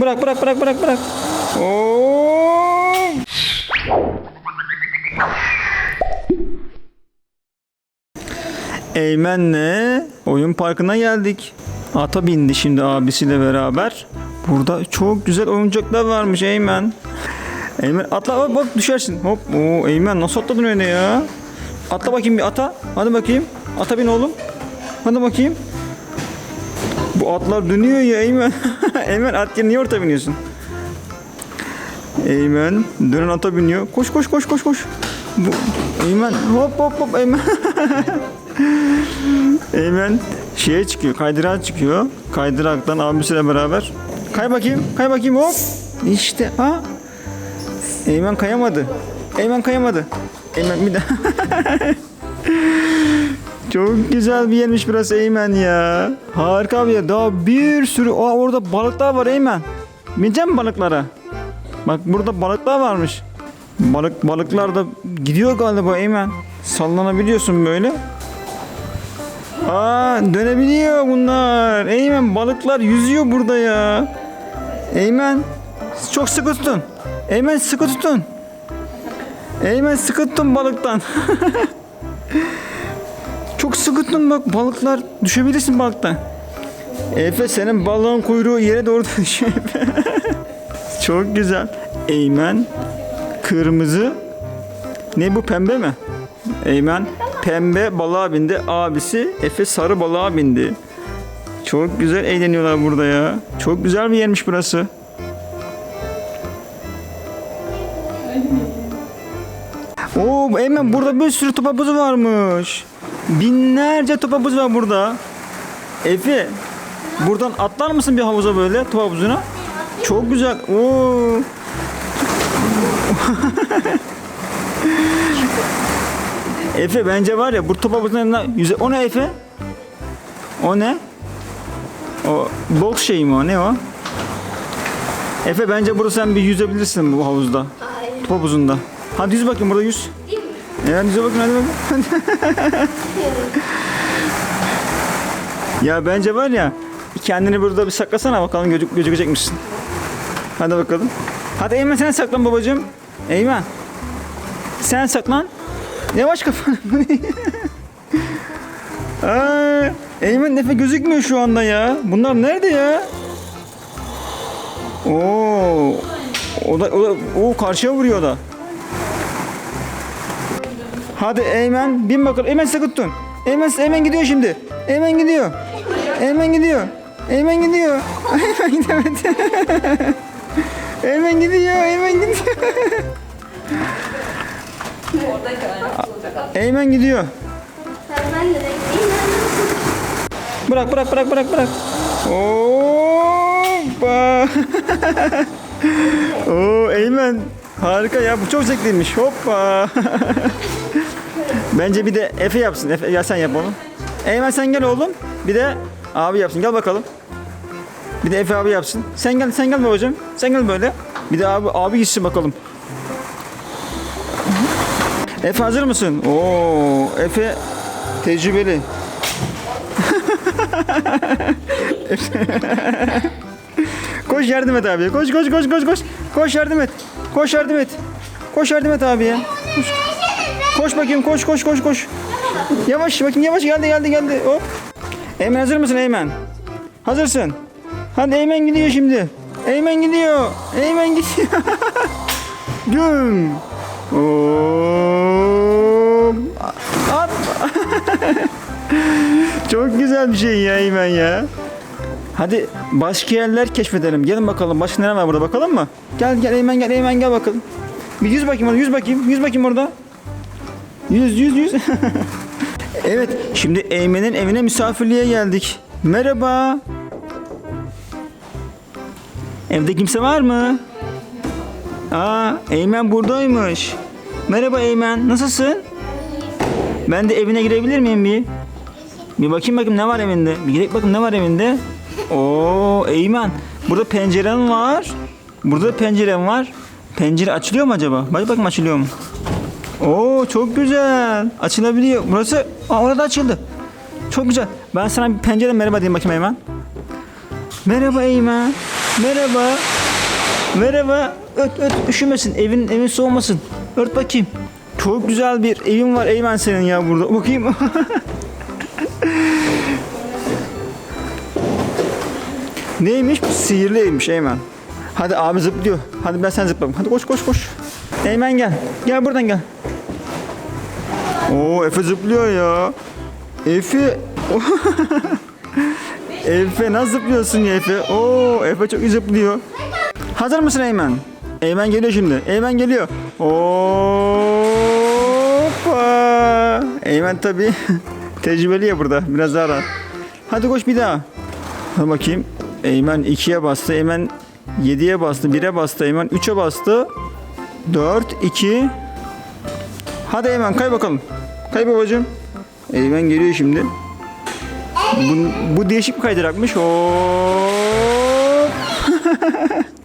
Bırak bırak bırak bırak bırak. Oo. Eymen'le oyun parkına geldik. Ata bindi şimdi abisiyle beraber. Burada çok güzel oyuncaklar varmış Eymen. Eymen atla bak, bak düşersin. Hop. Oo Eymen nasıl atladın öyle ya? Atla bakayım bir ata. Hadi bakayım. Ata bin oğlum. Hadi bakayım. Bu atlar dönüyor ya Eymen. Eymen at niye orta biniyorsun? Eymen dönen ata biniyor. Koş koş koş koş koş. Bu, Eymen hop hop hop Eymen. Eymen şeye çıkıyor, kaydırağa çıkıyor. Kaydıraktan abisiyle beraber. Kay bakayım, kay bakayım hop. İşte ha. Eymen kayamadı. Eymen kayamadı. Eymen bir de. Çok güzel bir yermiş burası Eymen ya. Harika bir yer. Daha bir sürü. Aa, orada balıklar var Eymen. Binecek misin balıklara? Bak burada balıklar varmış. Balık balıklar da gidiyor galiba Eymen. Sallanabiliyorsun böyle. Aa dönebiliyor bunlar. Eymen balıklar yüzüyor burada ya. Eymen çok sıkı tutun. Eymen sıkı tutun. Eymen sıkı tutun balıktan. çok sıkı tutun bak balıklar düşebilirsin balıktan. Efe senin balığın kuyruğu yere doğru düşüyor. çok güzel. Eymen kırmızı. Ne bu pembe mi? Eymen pembe balığa bindi. Abisi Efe sarı balığa bindi. Çok güzel eğleniyorlar burada ya. Çok güzel bir yermiş burası. Oo Eymen burada bir sürü top havuzu varmış. Binlerce top havuzu var burada. Efe buradan atlar mısın bir havuza böyle top havuzuna? Çok güzel. Oo. Efe bence var ya bu top havuzunun yanına yüze... O ne Efe? O ne? O boks şey mi o? Ne o? Efe bence burada sen bir yüzebilirsin bu havuzda. Hayır. Top havuzunda. Hadi yüz bakayım burada yüz. Yüze bakın hadi bakın. ya bence var ya kendini burada bir saklasana bakalım gözük, gözükecek misin? Hadi bakalım. Hadi Eymen sen saklan babacığım. Eymen. Sen saklan. Yavaş kafanı. Aa, Eymen Efe gözükmüyor şu anda ya. Bunlar nerede ya? Oo. O da, o da o karşıya vuruyor da. Hadi Eymen bin bakalım. Eymen sıkı tutun. Eymen, Eymen gidiyor şimdi. Eymen gidiyor. Eymen gidiyor. Eymen gidiyor. Eymen gidemedi. Eymen gidiyor. Eymen gidiyor. Eymen gidiyor. Bırak bırak bırak bırak bırak. Hoppa. Oo Eymen harika ya bu çok zevkliymiş. Hoppa. Bence bir de Efe yapsın. Efe ya sen yap onu. Eymen sen gel oğlum. Bir de abi yapsın. Gel bakalım. Bir de Efe abi yapsın. Sen gel sen gel babacığım. Sen gel böyle. Bir de abi abi gitsin bakalım. Efe hazır mısın? Oo Efe tecrübeli. Koş yardım et abiye. Koş koş koş koş koş. Koş yardım et. Koş yardım et. Koş yardım et abiye. Koş. Koş bakayım koş koş koş koş. Yavaş bakayım yavaş geldi geldi geldi. Hop. Eymen hazır mısın Eymen? Hazırsın. Hadi Eymen gidiyor şimdi. Eymen gidiyor. Eymen gidiyor. Güm. At. Çok güzel bir şey ya Eymen ya. Hadi başka yerler keşfedelim. Gelin bakalım. Başka neler var burada bakalım mı? Gel gel Eymen gel Eymen gel bakalım. Bir yüz bakayım orada yüz bakayım. Yüz bakayım orada. Yüz yüz yüz. evet şimdi Eymen'in evine misafirliğe geldik. Merhaba. Evde kimse var mı? Aa Eymen buradaymış. Merhaba Eymen nasılsın? Ben de evine girebilir miyim bir? Bir bakayım bakayım ne var evinde. Bir gidelim bakayım ne var evinde. Oo Eymen. Burada penceren var. Burada da pencerem var. Pencere açılıyor mu acaba? Bak bakayım açılıyor mu? Oo çok güzel. Açılabiliyor. Burası Aa, orada açıldı. Çok güzel. Ben sana bir pencereden merhaba diyeyim bakayım Eymen. Merhaba Eymen. Merhaba. Merhaba. Öt öt üşümesin. Evin evin soğumasın. Ört bakayım. Çok güzel bir evin var Eymen senin ya burada. Bakayım. Neymiş? Sihirli evmiş Eymen. Hadi abi zıplıyor. Hadi ben sen zıpla. Hadi koş koş koş. Eymen gel. Gel buradan gel. Oo Efe zıplıyor ya. Efe. Efe nasıl zıplıyorsun ya Efe? Oo Efe çok iyi zıplıyor. Hazır mısın Eymen? Eymen geliyor şimdi. Eymen geliyor. Hoppa. Eymen tabi tecrübeli ya burada. Biraz daha rahat. Hadi koş bir daha. Hadi bakayım. Eymen 2'ye bastı. Eymen 7'ye bastı. 1'e bastı. Eymen 3'e bastı. 4, 2. Hadi Eymen kay bakalım. Kay babacığım. Eymen geliyor şimdi. Bu, bu değişik bir kaydırakmış. Hop.